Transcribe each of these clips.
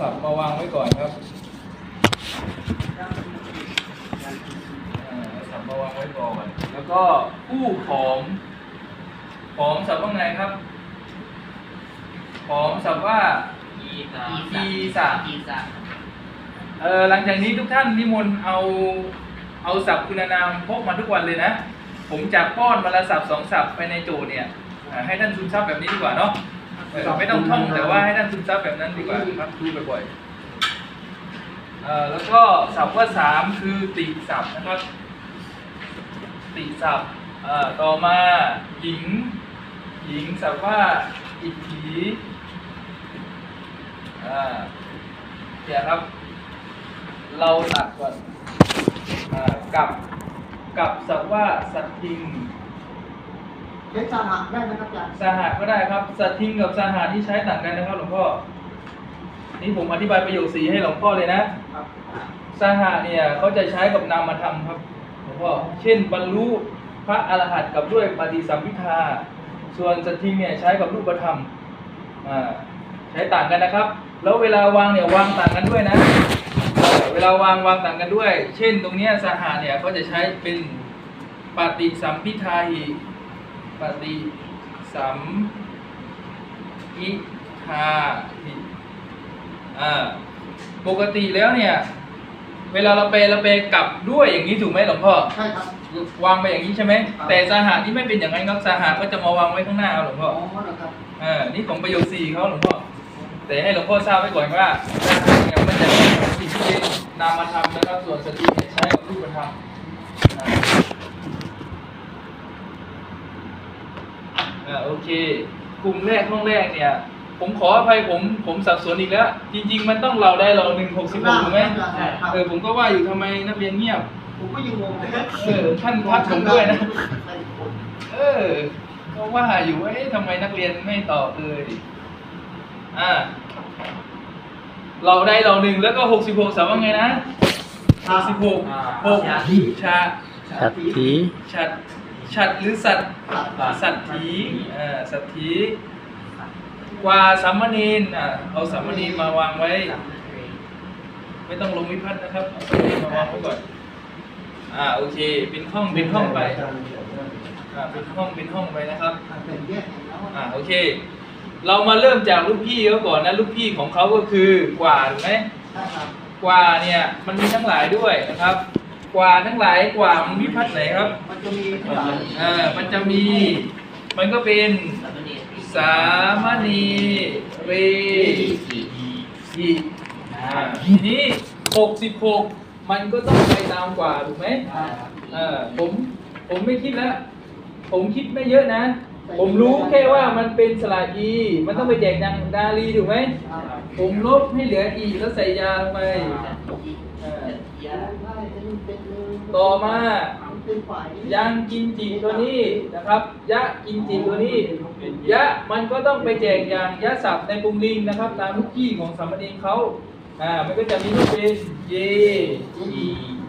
ศัพท์มาวางไว้ก่อนครับอ่าเอาศัพท์มาวางไว้ก่อน แล้วก็ผู้ผอมผอมศัพท์ว่าไงครับผอมศัพท์ว่าอีสอีสะอีสะเออหลังจากนี้ทุกท่านนิมนต์เอาเอาศัพท์คุณนามพกมาทุกวันเลยนะ ผมจะป้อนวันละศัพท์สองศัพท์ไปในโจทย์เนี่ย ให้ท่านซึมซับแบบนี้ดีกว่าเนาะ เออไม่ต้องท่องแต่ว่าให้ท่านซึมซับแบบนั้นดีกว่าครับดูบ่อยๆเอ่อแล้วก็ศัพท์ว่าสามคือติศัพท์นะครับ ติศัพท์เอ่อต่อมาหญิง หญิงศัพท์ว่าอิทธิอ่าเนี่ยครับ เราตัดก่อนอากับกับศัพท์ว่าสัตทิง เช็คสหะได้ไหมครับอาจารย์สหะก็ได้ครับสัตทิงกับสหะที่ใช้ต่างกันนะครับหลวงพ่อ นี่ผมอธิบายประโยคสีให้หลวงพ่อเลยนะสหะเนี่ยเขาจะใช้กับนามธรรมครับหลวงพ่อ เช่น บรรลุพระอรหันต์กับด้วยปฏิสัมพิทา ส่วนสัตทิงเนี่ยใช้กับรูปธรรม อ่า ใช้ต่างกันนะครับ แล้วเวลาวางเนี่ยวางต่างกันด้วยนะเออเวลาวางวางต่างกันด้วย เช่น ตรงเนี้ยสหะเนี่ยเขาจะใช้เป็นปฏิสัมพิทาหิ ปฏิสัมพิทาหิอ่าปกติแล้วเนี่ย เวลาเราเปลเราเปลกลับด้วยอย่างนี้ถูกไหมหลวงพ่อใช่ครับ วางไปอย่างนี้ใช่ไหมครับแต่สหะที่ไม่เป็นอย่างนั้นครับสหะก็จะมาวางไว้ข้างหน้าครับหลวงพ่อ๋ออนะครับเอ่านี่ของประโยคสี่เขาหลวงพ่อแต่ให้หลวงพ่อทราบไว้ก่อนว่าสหะเนี่ยมันจะเป็นสิ่งที่เป็นนามธรรมนะครับส่วนสติเนี่ยใช้กับรูปธรรม อ่าอ่าโอเค กลุ่มแรกห้องแรกเนี่ย ผมขออภัยผมผมสับสนอีกแล้ว จริง ๆ มันต้องเราได้เราหนึ่งหกสิบหกถูกไหมครับเออผมก็ว่าอยู่ทำไมนักเรียนเงียบ ผมก็ยังงงเลยเออท่านพักผมด้วยนะ เออก็ว่าอยู่ว่าเอ๊ะทำไมนักเรียนไม่ตอบเลยอ่าเราได้เราหนึ่งแล้วก็หกสิบหกสามว่าไงนะหกสิบหกหกชาสัตถีชัด ชัดหรือสัตว์สัตถีเอ่าสัตถีกว่าสามเณรอ่าเอาสามเณรมาวางไว้ ไม่ต้องลงวิพัฒน์นะครับเอาสามเณรมาวางไว้ก่อนอ่าโอเค เป็นห้องเป็นห้องไปอ่าเป็นห้องเป็นห้องไปนะครับเป็นแยกแล้วอ่าโอเค เรามาเริ่มจากลูกพี่เขาก่อนนะลูกพี่ของเขาก็คือกว่าถูกไหมใช่ครับกว่าเนี่ยมันมีทั้งหลายด้วยนะครับ กว่าทั้งหลายกว่ามันวิพัฒน์ไหนครับ มันจะมีหลายอ่ามันจะมี มันก็เป็นสามณีเรสี่สีอ่าทีนี้หกสิบหกมันก็ต้องไปตามกว่าถูกไหมเออผมผมไม่คิดแล้ว ผมคิดไม่เยอะนะ ผมรู้แค่ว่ามันเป็นสระอี มันต้องไปแจกนางดาลีถูกไหม ผมลบให้เหลืออีแล้วใส่ยาลงไปเออ ต่อมาเป็นฝ่ายยังกินจิตัวนี้นะครับ ยะกินจิตัวนี้ ยะมันก็ต้องไปแจกอย่างยะศัพท์ในปุงลิงนะครับ ตามลูกพี่ของสามเณรเขาอ่ามันก็จะมีรูปเป็นเยอี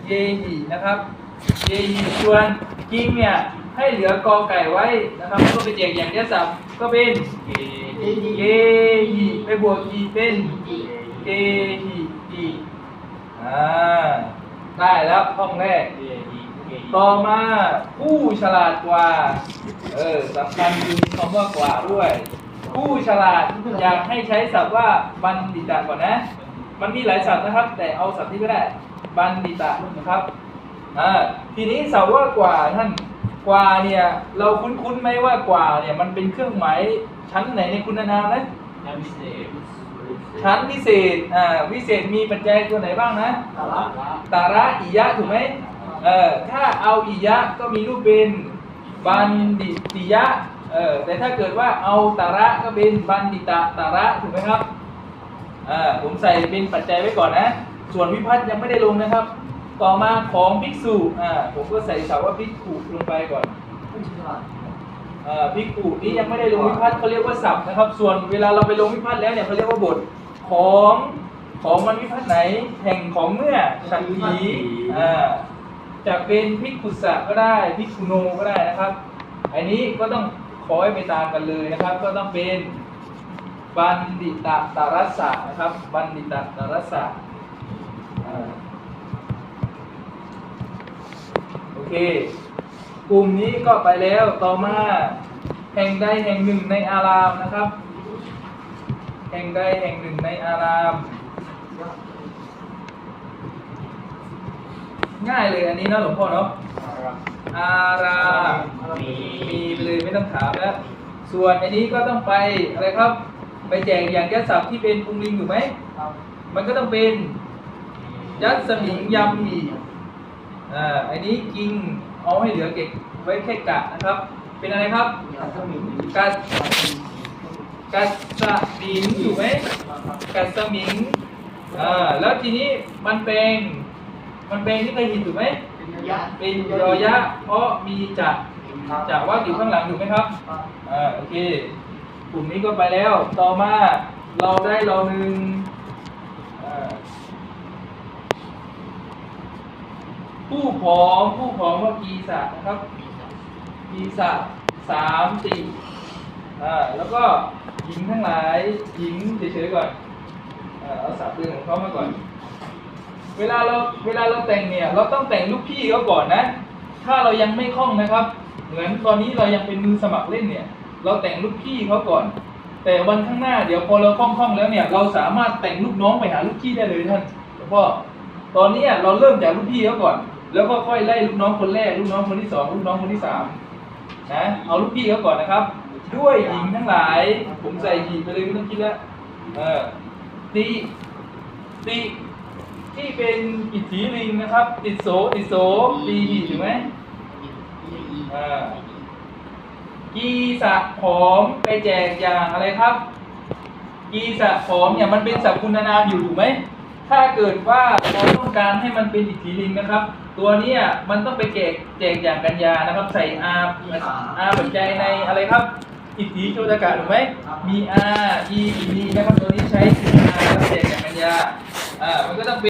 เยอีนะครับเยอีส่วนจริงเนี่ยให้เหลือกอไก่ไว้นะครับแล้วก็ไปแจกอย่างยะศัพท์ก็เป็นเยอีไปบวกอีเป็นเกอีอีอ่า ได้แล้วห้องแรก ต่อมาผู้ฉลาดกว่า เออสำคัญคือคำว่ากว่าด้วย ผู้ฉลาดอยากให้ใช้ศัพท์ว่าบัณฑิตะก่อนนะ มันมีหลายศัพท์นะครับ แต่เอาศัพท์ที่ก็ได้ บัณฑิตะนะครับอ่าทีนี้ศัพท์ว่ากว่าท่านกว่าเนี่ยเราคุ้นๆไหมว่ากว่าเนี่ยมันเป็นเครื่องหมายชั้นไหนในคุณนามนะน้ำพิเศษ ชั้นวิเศษอ่าวิเศษมีปัจจัยตัวไหนบ้างนะสาระตาระอิยะถูกไหมเออถ้าเอาอิยะก็มีรูปเป็นบัณฑิติยะเออแต่ถ้าเกิดว่าเอาตาระก็เป็นบัณฑิตะตาระถูกไหมครับอ่าผมใส่เป็นปัจจัยไว้ก่อนนะ ส่วนวิพัฒน์ยังไม่ได้ลงนะครับ ต่อมาของภิกษุอ่าผมก็ใส่ศัพท์ว่าภิกขุลงไปก่อน ผู้ฉลาดอ่าภิกขุนี้ยังไม่ได้ลงวิพัฒน์เขาเรียกว่าศัพท์นะครับ ส่วนเวลาเราไปลงวิพัฒน์แล้วเนี่ยเขาเรียกว่าบทของของมันวิพัฒน์ไหนแห่งของเมื่อฉันที่จะเป็นภิกุสะก็ได้ภิกุโนก็ได้นะครับ อันนี้ก็ต้องขอให้ไปตามกันเลยนะครับ ก็ต้องเป็นบัณฑิตตารสะนะครับ บัณฑิตตารสะโอเค กลุ่มนี้ก็ไปแล้วต่อมาแห่งใดแห่งหนึ่งในอารามนะครับ แห่งใดแห่งหนึ่งในอาราม ง่ายเลยอันนี้นะหลวงพ่อเนาะอารามมีไปเลยไม่ต้องถามแล้ว ส่วนอันนี้ก็ต้องไปอะไรครับ ไปแจกอย่างยัดศัพท์ที่เป็นปุงลิงถูกไหมมันก็ต้องเป็นยัดสมิงยำอีอ่าอันนี้กิง เอาให้เหลือเก็บไว้แค่กะนะครับ เป็นอะไรครับอย่าต้องมีกัดกัดสมิงถูกไหมกัดสมิงอ่าแล้วทีนี้มันเป็นมันเป็นที่เคยเห็นถูกไหมเป็นระยยอยะ เพราะมีจะจะว่าอยู่ข้างหลังถูกไหมครับครับอ่าโอเคกลุ่มนี้ก็ไปแล้วต่อมาเราได้เราหนึ่งอ่า ผู้ผอมผู้ผอมว่ากีสะนะครับกีสะสามสี่อ่าแล้วก็หญิงทั้งหลายหญิงเฉยๆก่อนอ่าเอาสาบเรื่องของเขามาก่อน เวลาเราเวลาเราแต่งเนี่ย เราต้องแต่งลูกพี่เขาก่อนนะ ถ้าเรายังไม่คล่องนะครับ เหมือนตอนนี้เรายังเป็นมือสมัครเล่นเนี่ย เราแต่งลูกพี่เขาก่อน แต่วันข้างหน้าเดี๋ยวพอเราคล่องๆแล้วเนี่ย เราสามารถแต่งลูกน้องไปหาลูกพี่ได้เลยท่านหลวงพ่อตอนนี้เราเริ่มจากลูกพี่เขาก่อน แล้วก็ค่อยไล่ลูกน้องคนแรก ลูกน้องคนที่สองลูกน้องคนที่สามนะเอาลูกพี่เขาก่อนนะครับ ด้วยหญิงทั้งหลาย ผมใส่หญิงไปเลยไม่ต้องคิดแล้วเออตีตีที่เป็นอิทธิลิงนะครับ ติดโสติดโสตีหีถูกไหมอ่ากีสะผอมไปแจกอย่างอะไรครับ กีสะผอมเนี่ยมันเป็นสัพคุณนามอยู่ถูกไหม ถ้าเกิดว่าเราต้องการให้มันเป็นอิทธิลิงนะครับ ตัวเนี้ยมันต้องไปแจกแจกอย่างกัญญานะครับ ใส่อาอาปัจจัยในอะไรครับอิทธิโชตกะถูกไหมมีอาอีมีนะครับตัวนี้ใช้อาแล้วแจกอย่างกัญญาอ่ามันก็ต้องเป็น